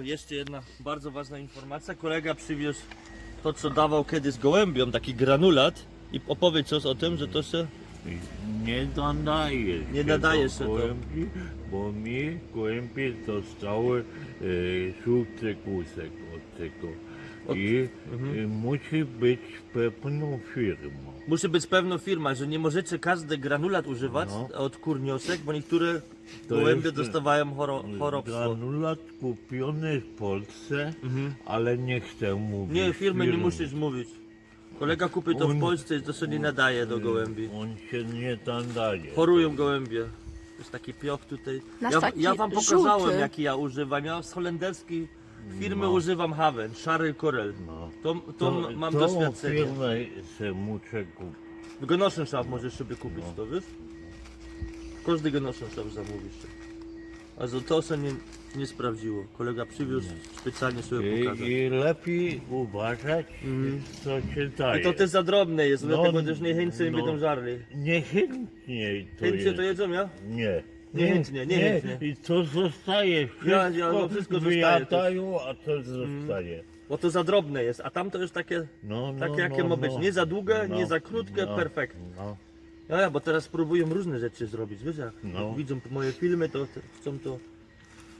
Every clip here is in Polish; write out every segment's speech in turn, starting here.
jeszcze jedna bardzo ważna informacja. Kolega przywiózł to, co dawał kiedyś gołębiom, taki granulat. I opowiedz coś o tym, że to się... Nie nadaje się Nie nadaje do się to. gołębi, bo mi gołębie dostały e, żółty kusek od tego. I Mhm. e, musi być pewną firmą. Musi być pewna firma, że nie możecie każdy granulat używać No. od kurniosek, bo niektóre To gołębie jest, dostawają choro, chorobstwo. Granulat kupiony w Polsce, ale nie chcę mówić. Nie, firmy nie musisz mówić. Kolega kupi to w On- Polsce i to się nie nadaje do gołębi. On się nie nadaje. Chorują gołębie. Jest taki pioch tutaj. Nasz Ja, taki ja wam pokazałem żółty. jaki ja używam. Ja z holenderskiej firmy No. używam Haven, Szary Korel. No. To, to, mam tą doświadczenie. firmę se muszę kupić. W Genossenschaft możesz sobie kupić to, wiesz? Każdy Genossenschaft zamówisz. Also to się nie, nie sprawdziło. Kolega przywiózł, specjalnie sobie I, pokazał. I lepiej uważać, co się daje. I to też za drobne jest, No, dlatego będziesz niechętnie no. będą żarli. Niechętnie to Chętnie jest. to jedzą, ja? Nie. Niechętnie, niechętnie. I to zostaje. Wszystko, Ja- ja, no wszystko zostaje, wyjadają, a to zostaje. Bo to za drobne jest, a tam to już takie, No, no, takie jakie no, ma być. no. Nie za długie, No, nie za krótkie, no, perfekt. No. Ja, ja, bo teraz próbują różne rzeczy zrobić, wiesz jak? No. Jak Widzą moje filmy, to te- chcą to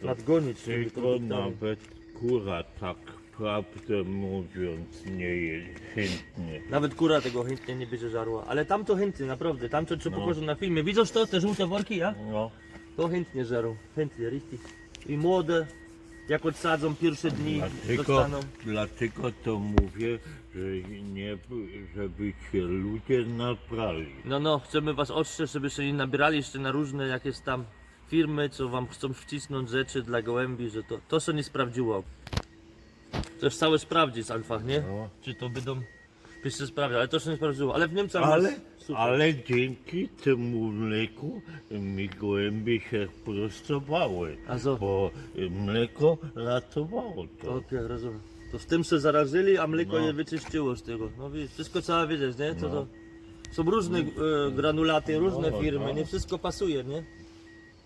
nadgonić. tymi Tylko produktami. nawet kura tak prawdę mówiąc nie jest chętnie. Nawet kura tego chętnie nie będzie żarła, ale tam to chętnie, naprawdę, tam to co No. pokażą na filmie. Widzisz to, te żółte worki, ja? No. To chętnie żarą, chętnie, richtig. I młode, jak odsadzą pierwsze dni, Dlatego, dostaną. dlatego to mówię, że nie, żeby się ludzie nabrali. No, no, chcemy was ostrzec, żeby się nie nabierali jeszcze na różne jakieś tam firmy, co wam chcą wcisnąć rzeczy dla gołębi, że to, to się nie sprawdziło. To już całe sprawdzi z Alfach, nie? No. Czy to będą pierwsze sprawdzić, ale to się nie sprawdziło. Ale w Niemczech Ale, jest super. ale dzięki temu mleku mi gołębie się prostowały, A co? bo mleko ratowało to. Okej, rozumiem. To z tym się zarażyli, a mleko No. je wyczyściło z tego. No widzisz, wszystko trzeba wiedzieć, nie? To, to są różne e, granulaty, różne No, firmy, no. nie wszystko pasuje, nie?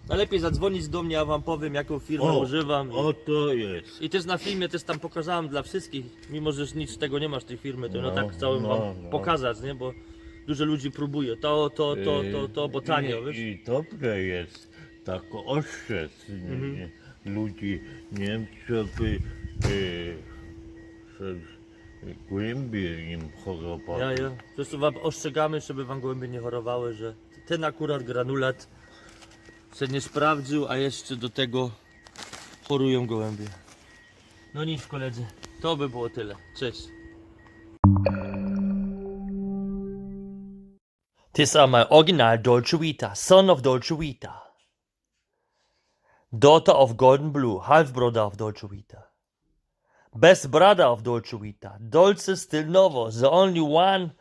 Najlepiej zadzwonić do mnie, ja wam powiem jaką firmę używam. I, o to jest. I też na filmie też tam pokazałem dla wszystkich, mimo że nic z tego nie masz tej firmy, to no, No, tak chciałem no, wam no. pokazać, nie? Bo dużo ludzi próbuje to, to, to, to, to, bo tanio, I, wiesz? I dobre jest tak ostrzec Mhm. nie, ludzi, nie żeby e, że głębiej im chorowały. Ja, ja. Zresztą wam ostrzegamy, żeby wam gołębie nie chorowały, że ten akurat granulat się nie sprawdził, a jeszcze do tego chorują gołębie. No nic koledzy, to by było tyle. Cześć. These are my original Dolce Vita, son of Dolce Vita. Daughter of Golden Blue, half brother of Dolce Vita. Best brother of Dolce Vita, Dolce Stil Novo, the only one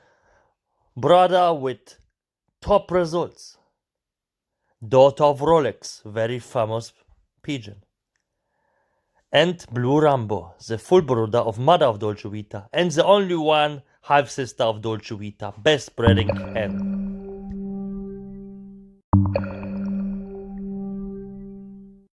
brother with top results. Daughter of Rolex, very famous pigeon. And Blue Rambo, the full brother of mother of Dolce Vita, and the only one half sister of Dolce Vita, best breeding hen.